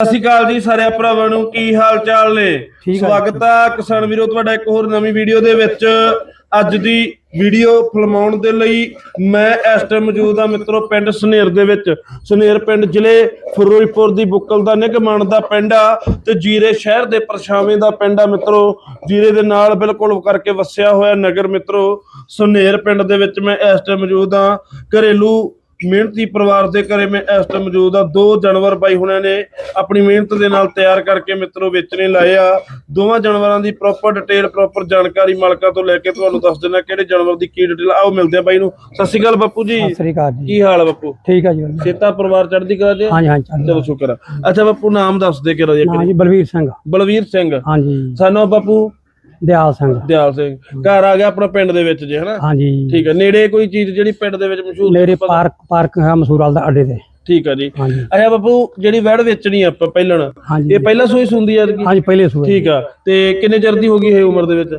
ਸਤਿ ਸ਼੍ਰੀ ਅਕਾਲ ਜੀ ਸਾਰੇ ਭਰਾਵਾਂ ਨੂੰ ਕੀ ਹਾਲ ਚਾਲ ਨੇ। ਸਵਾਗਤ ਆ। ਕਿਸਾਨ ਵੀਰੋ ਤੁਹਾਡਾ ਇੱਕ ਹੋਰ ਨਵੀਂ ਵੀਡੀਓ ਦੇ ਵਿੱਚ। ਅੱਜ ਦੀ ਵੀਡੀਓ ਫਿਲਮਾਉਣ ਦੇ ਲਈ ਮੈਂ ਇਸ ਟਾਈਮ ਮੌਜੂਦ ਆ ਮਿੱਤਰੋ ਪਿੰਡ ਸਨੇਰ ਦੇ ਵਿੱਚ। ਸਨੇਰ ਪਿੰਡ ਜ਼ਿਲ੍ਹੇ ਫਿਰੋਜ਼ਪੁਰ ਦੀ ਬੁੱਕਲ ਦਾ ਨਿਗਮਾਨ ਦਾ ਪਿੰਡ ਆ ਤੇ ਜੀਰੇ ਸ਼ਹਿਰ ਦੇ ਪਰਛਾਵੇਂ ਦਾ ਪਿੰਡ ਆ ਮਿੱਤਰੋ। ਜੀਰੇ ਦੇ ਨਾਲ ਬਿਲਕੁਲ ਕਰਕੇ ਵਸਿਆ ਹੋਇਆ ਨਗਰ ਮਿੱਤਰੋ। ਸਨੇਰ ਪਿੰਡ ਦੇ ਵਿੱਚ ਮੈਂ ਇਸ ਟਾਈਮ ਮੌਜੂਦ ਆ। ਘਰੇਲੂ ਮਿਹਨਤੀ ਪਰਿਵਾਰ ਦੇ ਘਰੇ ਮੈਂ ਇਸ ਟਾਈਮ ਮੌਜੂਦ ਆ ਦੋ ਜਾਨਵਰ ਬਾਈ ਹੁਣਾਂ ਨੇ ਆਪਣੀ ਮਿਹਨਤ ਦੇ ਨਾਲ ਤਿਆਰ ਕਰਕੇ ਮਿੱਤਰੋ ਵੇਚਣੇ ਲਾਏ ਆ। ਦੋਵਾਂ ਜਾਨਵਰਾਂ ਦੀ ਪ੍ਰੋਪਰ ਡਿਟੇਲ ਪ੍ਰੋਪਰ ਜਾਣਕਾਰੀ ਮਾਲਕਾਂ ਤੋਂ ਲੈ ਕੇ ਤੁਹਾਨੂੰ ਦੱਸ ਦਿੰਦਾ ਕਿਹੜੇ ਜਾਨਵਰ ਦੀ ਕੀ ਡਿਟੇਲ ਆਓ ਮਿਲਦੇ ਆ ਬਾਈ ਨੂੰ। ਸਤਿ ਸ਼੍ਰੀ ਅਕਾਲ ਬਾਪੂ ਜੀ। ਸਤਿ ਸ੍ਰੀ ਅਕਾਲ ਜੀ। ਕੀ ਹਾਲ ਆ ਬਾਪੂ? ਠੀਕ ਹੈ ਜੀ। ਸੇਤਾ ਪਰਿਵਾਰ ਚੜ੍ਹਦੀ ਕਲਾ ਜੀ ਹਾਂਜੀ ਹਾਂਜੀ ਚੱਲ ਸ਼ੁਕਰ ਆ। ਅੱਛਾ ਬਾਪੂ ਨਾਮ ਦੱਸ ਦੇ ਕਿਹੜਾ ਜੀ ਬਲਵੀਰ ਸਿੰਘ। ਬਲਵੀਰ ਸਿੰਘ। ਹਾਂਜੀ। ਸਾਨੂੰ ਬਾਪੂ ਦਿਆਲ ਸਿੰਘ। ਦਿਆਲ ਸਿੰਘ। ਘਰ ਆ ਗਿਆ ਆਪਣਾ ਪਿੰਡ ਦੇ ਵਿੱਚ ਜੇ ਹਨਾ? ਹਾਂਜੀ। ਠੀਕ ਹੈ ਨੇੜੇ ਕੋਈ ਚੀਜ਼ ਜਿਹੜੀ ਪਿੰਡ ਦੇ ਵਿੱਚ ਮਸ਼ਹੂਰ ਮੇਰੇ ਪਾਰਕ ਪਾਰਕ ਹੈ ਮਸੂਰਾਲ ਦਾ ਅੱਡੇ ਤੇ। ਠੀਕ ਆ ਜੀ। ਅੱਛਾ ਬਾਪੂ ਜਿਹੜੀ ਵੜ ਵੇਚਣੀ ਆ ਆਪਾਂ ਪਹਿਲਣ ਇਹ ਪਹਿਲਾਂ ਸੂਈ ਸੁੰਦੀ ਆ ਐਤਕੀ? ਹਾਂਜੀ ਪਹਿਲੇ ਸੂਏ ਠੀਕ ਆ ਤੇ ਕਿੰਨੇ ਚਿਰ ਦੀ ਹੋ ਗਈ ਇਹ ਉਮਰ ਦੇ ਵਿੱਚ?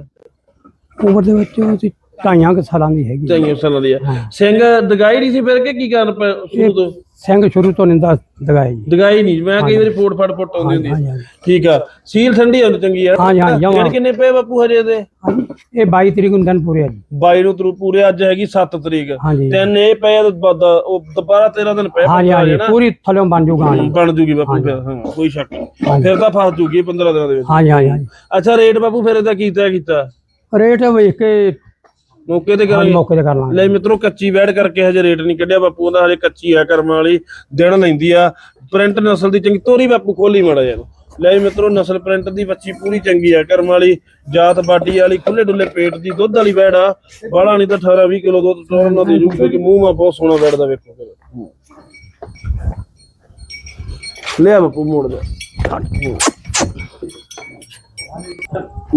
ਉਮਰ ਦੇ ਵਿੱਚ ਅਸੀਂ ਢਾਈਆਂ ਸਾਲਾਂ ਦੀ ਹੈਗੀ। ਚਾਈਆਂ ਸਾਲਾਂ ਦੀ ਆ। ਸਿੰਘ ਦਗਾਈ ਨਹੀਂ ਸੀ ਫਿਰ ਕੇ ਕੀ ਕਰਨ ਪਿਆ ਸ਼ੁਰੂ ਤੋਂ? ਸਿੰਘ ਸ਼ੁਰੂ ਤੋਂ ਨਿੰਦਾ ਦਗਾਏ ਜੀ। ਦਗਾਈ ਨਹੀਂ ਮੈਂ ਕਈ ਵਾਰੀ ਫੋੜ ਫੜ ਪੁੱਟ ਆਉਂਦੀ ਹੁੰਦੀ ਹਾਂਜੀ ਹਾਂਜੀ। ਠੀਕ ਆ। ਸੀਲ ਠੰਡੀ ਹੁੰਦੀ ਚੰਗੀ ਆ ਹਾਂਜੀ, ਹਾਂਜੀ, ਜਮਾਂ। ਕਿੰਨੇ ਪਏ ਬਾਪੂ ਹਜੇ ਦੇ ਹਾਂਜੀ ਇਹ 22 ਤਰੀਕ ਨੂੰ ਦਿਨ ਪੂਰੇ ਆ ਜੀ। 22 ਨੂੰ ਤਰੂ ਪੂਰੇ ਅੱਜ ਹੈਗੀ 7 ਤਰੀਕ। ਹਾਂਜੀ। ਤਿੰਨ ਇਹ ਪਏ ਆ, ਦ- ਦ- ਉਹ ਦੁਬਾਰਾ 13 ਦਿਨ ਪਏ ਹਾਂਜੀ ਹਾਂਜੀ। ਪੂਰੀ ਥੱਲੇ ਬਣ ਜੂਗਾ ਹਾਂਜੀ ਬਣ ਜੂਗੀ ਬਾਪੂ ਫਿਰ ਹਾਂ ਕੋਈ ਸ਼ੱਕ ਨਹੀਂ। ਫਿਰ ਤਾਂ ਫਸ ਜੂਗੀ 15 ਦਿਨਾਂ ਦੇ ਵਿੱਚ। ਹਾਂਜੀ ਹਾਂਜੀ ਹਾਂਜੀ। ਅੱਛਾ ਰੇਟ ਬਾਪੂ ਫਿਰ ਇਹਦਾ ਕੀਤਾ ਕੀਤਾ? ਰੇਟ ਵੇਖ ਕੇ ਮੌਕੇ ਤੇ ਹਾਂਜੀ ਕਰਾਂਗੇ ਮੌਕੇ ਤੇ ਕਰ ਲਾਂਗੇ। ਲੈ ਮਿੱਤਰੋ ਕੱਚੀ ਵੈੜ ਕਰਕੇ ਹਜੇ ਰੇਟ ਨਹੀਂ ਕੱਢਿਆ। ਬਾਪੂ ਉਹਦਾ ਹਜੇ ਕੱਚੀ ਆ ਕਰਮ ਵਾਲੀ ਦਿਨ ਲੈਂਦੀ ਆ। ਪ੍ਰਿੰਟ ਨਸਲ ਦੀ ਚੰਗੀ ਤੋਰੀ ਬਾਪੂ ਖੋਲੀ ਮਾੜਾ ਯਾਰ ਲੈ ਜੀ ਮਿੱਤਰੋ ਨਸਲ ਪ੍ਰਿੰਟ ਦੀ ਬੱਚੀ ਪੂਰੀ ਚੰਗੀ ਆ। ਕਰਮ ਵਾਲੀ ਜਾਤ ਬਾਡੀ ਵਾਲੀ ਖੁੱਲੇ ਡੁੱਲੇ ਪੇਟ ਦੀ ਦੁੱਧ ਵਾਲੀ ਵੈੜ ਆ। ਬਾਲਾ ਨਹੀਂ ਤਾਂ 18 20 ਕਿਲੋ ਦੁੱਧ ਟੋਰਨ ਨਾਲ ਦੇ ਜੂਗੀ ਕਿਉਂਕਿ ਮੂੰਹ ਮਾ ਬਹੁਤ ਸੋਹਣਾ ਵੈੜ ਦਾ ਵੇਖੋ ਫਿਰ। ਲੈ ਬਾਪੂ ਮੋੜ ਦੇ।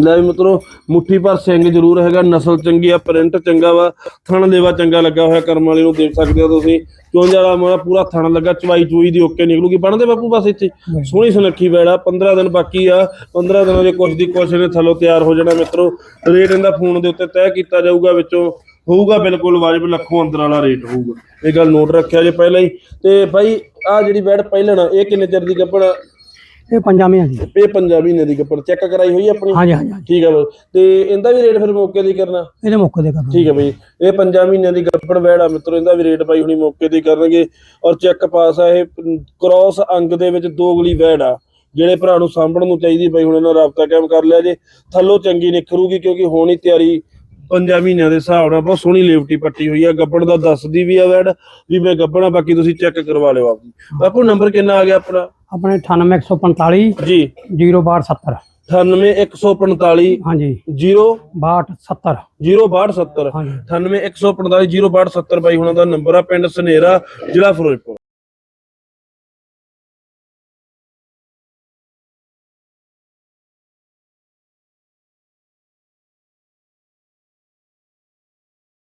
ਲੈ ਵੀ ਮਿੱਤਰੋ ਮੁੱਠੀ ਪਰ ਸਿੰਘ ਜ਼ਰੂਰ ਹੈਗਾ ਨਸਲ ਚੰਗੀ ਆ ਪ੍ਰਿੰਟ ਚੰਗਾ ਵਾ ਥਣ ਲੇਵਾ ਚੰਗਾ ਲੱਗਾ ਹੋਇਆ ਕਰਮ ਵਾਲੇ ਨੂੰ ਦੇਖ ਸਕਦੇ ਹੋ ਤੁਸੀਂ। ਚੁੰਝ ਵਾਲਾ ਮਾੜਾ ਪੂਰਾ ਥਣ ਲੱਗਾ ਚਵਾਈ ਚੂਈ ਦੀ ਓਕੇ ਨਿਕਲੂਗੀ। ਬਣਦੇ ਬਾਪੂ ਬਸ ਇੱਥੇ? ਸੋਹਣੀ ਸੁਨੱਖੀ ਬੈੜਾ 15 ਦਿਨ ਬਾਕੀ ਆ। 15 ਦਿਨਾਂ ਦੇ ਕੁਛ ਦੀ ਕੁਛ ਨੇ ਥੱਲੋਂ ਤਿਆਰ ਹੋ ਜਾਣਾ ਮਿੱਤਰੋ। ਰੇਟ ਇਹਦਾ ਫੋਨ ਦੇ ਉੱਤੇ ਤੈਅ ਕੀਤਾ ਜਾਊਗਾ ਵਿੱਚੋਂ। ਹੋਊਗਾ ਬਿਲਕੁਲ ਵਾਜਬ ਲੱਖੋਂ ਅੰਦਰ ਵਾਲਾ ਰੇਟ ਹੋਊਗਾ। ਇਹ ਗੱਲ ਨੋਟ ਰੱਖਿਆ ਜੇ ਪਹਿਲਾਂ ਹੀ। ਤੇ ਭਾਈ ਆ ਜਿਹੜੀ ਬੈੜ ਪਹਿਲਣਾ ਇਹ ਕਿੰਨੇ ਚਿਰ ਦੀ ਗੱਪਣਾ ਇਹ ਪੰਜਾਬੀ ਆ ਜੀ। ਇਹ ਪੰਜਾਬੀ ਨੇ ਦੀ ਗੱਪਣ ਚੈੱਕ ਕਰਾਈ ਹੋਈ ਆ ਆਪਣੀ? ਹਾਂਜੀ ਹਾਂਜੀ ਹਾਂਜੀ। ਠੀਕ ਹੈ ਬਈ ਤੇ ਇਹਦਾ ਵੀ ਰੇਟ ਫਿਰ ਮੌਕੇ ਦੀ ਕਰਨਾ? ਇਹਦੇ ਮੌਕੇ ਤੇ ਕਰ ਠੀਕ ਹੈ ਬਈ। ਇਹ ਪੰਜਾਂ ਮਹੀਨਿਆਂ ਦੀ ਗੱਪਣ ਵੈੜਾ ਮਿੱਤਰੋ ਇਹਦਾ ਵੀ ਰੇਟ ਪਾਈ ਹੁਣੀ ਮੌਕੇ ਦੀ ਕਰਨਗੇ। ਔਰ ਚੈੱਕ ਪਾਸ ਆ ਇਹ ਕ੍ਰਾਸ ਅੰਗ ਦੇ ਵਿੱਚ ਦੋਗਲੀ ਵੈੜ। ਆ ਜਿਹੜੇ ਭਰਾ ਨੂੰ ਸਾਂਭਣ ਨੂੰ ਚਾਹੀਦੀ ਬਈ ਹੁਣ ਇਹਨਾਂ ਰਾਬਤਾ ਕਾਇਮ ਕਰ ਲਿਆ ਜੇ। ਥੱਲੋਂ ਚੰਗੀ ਨਿਖਰੂਗੀ ਕਿਉਂਕਿ ਹੋਣੀ ਤਿਆਰੀ ਪੰਜਾਂ ਮਹੀਨਿਆਂ ਦੇ ਹਿਸਾਬ ਨਾਲ ਬਹੁਤ ਸੋਹਣੀ ਲੇਵਟੀ ਪੱਟੀ ਹੋਈ ਆ। ਗੱਬਣ ਦਾ ਦੱਸਦੀ ਵੀ ਆ ਵੈੜ ਵੀ ਮੈਂ ਗੱਬਣਾ ਬਾਕੀ ਤੁਸੀਂ ਚੈੱਕ ਕਰਵਾ ਲਿਓ ਆਪਦੀ। ਬਾਪੂ ਨੰਬਰ ਕਿੰਨਾ ਆ ਗਿਆ ਆਪਣਾ? ਆਪਣੇ 98145 ਜੀ। 06270 98145 ਹਾਂਜੀ। 0 6270 06270 ਹਾਂਜੀ। 98 145 06270 ਬਾਈ ਹੁਣਾਂ ਦਾ ਨੰਬਰ ਆ ਪਿੰਡ ਸਨੇਰਾ ਜ਼ਿਲ੍ਹਾ ਫਿਰੋਜ਼ਪੁਰ।